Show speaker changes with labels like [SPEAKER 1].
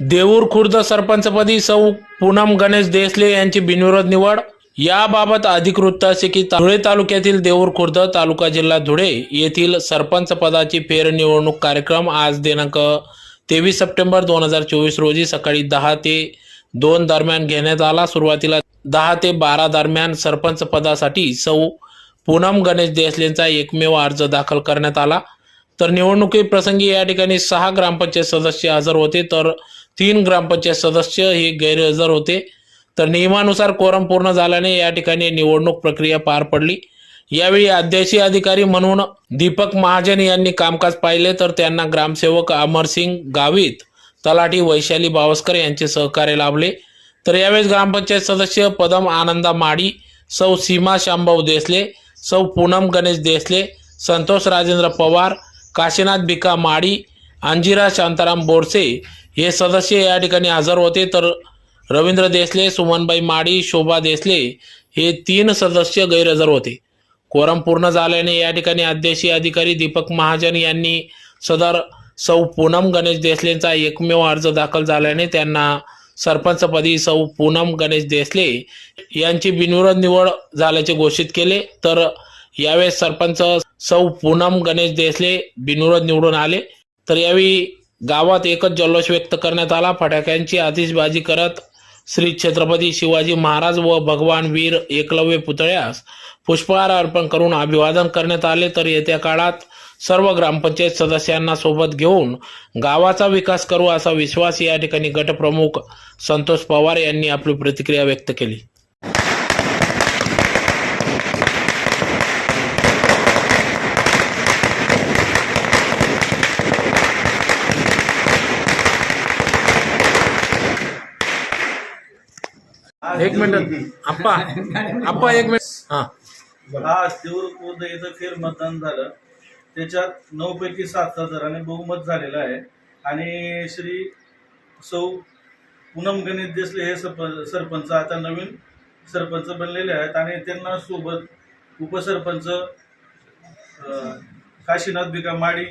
[SPEAKER 1] देऊर खुर्द सरपंचपदी सौ पूनम गणेश देसले यांची बिनविरोध निवड. याबाबत अधिक वृत्त असे की धुळे तालुक्यातील देऊर खुर्द तालुका जिल्हा धुळे येथील सरपंच पदाची फेरनिवडणूक कार्यक्रम आज दिनांक तेवीस सप्टेंबर दोन हजार चोवीस रोजी सकाळी दहा ते दोन दरम्यान घेण्यात आला. सुरुवातीला दहा ते बारा दरम्यान सरपंच पदासाठी सौ पूनम गणेश देसलेंचा एकमेव अर्ज दाखल करण्यात आला. तर निवडणुकीप्रसंगी या ठिकाणी सहा ग्रामपंचायत सदस्य हजर होते. तर तीन ग्रामपंचायत सदस्य हे गैरहजर होते. तर नियमानुसार कोरम पूर्ण झाल्याने या ठिकाणी निवडणूक प्रक्रिया पार पडली. यावेळी अध्यक्षीय अधिकारी म्हणून दीपक महाजन यांनी कामकाज पाहिले. तर त्यांना ग्रामसेवक अमरसिंग गावित तलाठी वैशाली बावस्कर यांचे सहकार्य लाभले. तर यावेळेस ग्रामपंचायत सदस्य पदम आनंदा माडी सौ सीमा शांभाऊ देसले सौ पूनम गणेश देसले संतोष राजेंद्र पवार काशीनाथ भिका माडी अंजिरा शांताराम बोरसे हे सदस्य या ठिकाणी हजर होते. तर रवींद्र देसले सुमनबाई माडी शोभा देसले हे तीन सदस्य गैरहजर होते. कोरम पूर्ण झाल्याने या ठिकाणी अध्यक्षीय अधिकारी दीपक महाजन यांनी सदर सौ पूनम गणेश देसलेंचा एकमेव अर्ज दाखल झाल्याने त्यांना सरपंचपदी सौ पूनम गणेश देसले यांची बिनविरोध निवड झाल्याचे घोषित केले. तर यावेळेस सरपंच सौ पूनम गणेश देसले बिनविरोध निवडून आले. तर यावेळी गावात एकच जल्लोष व्यक्त करण्यात आला. फटाक्यांची आतिषबाजी करत श्री छत्रपती शिवाजी महाराज व भगवान वीर एकलव्य पुतळ्यास पुष्पहार अर्पण करून अभिवादन करण्यात आले. तर येत्या काळात सर्व ग्रामपंचायत सदस्यांना सोबत घेऊन गावाचा विकास करू असा विश्वास या ठिकाणी गटप्रमुख संतोष पवार यांनी आपली प्रतिक्रिया व्यक्त केली. एक मिनिट. आप्पा. आप्पा एक मिनिट. हा.
[SPEAKER 2] आज देऊरपूर इथं फेर मतदान झालं. त्याच्यात नऊ पैकी सात हजाराने बहुमत झालेलं आहे. आणि श्री सौ पूनम गणित देसले हे सरप सरपंच आता नवीन सरपंच बनलेले आहेत. आणि त्यांना सोबत उपसरपंच काशीनाथ बिका माडी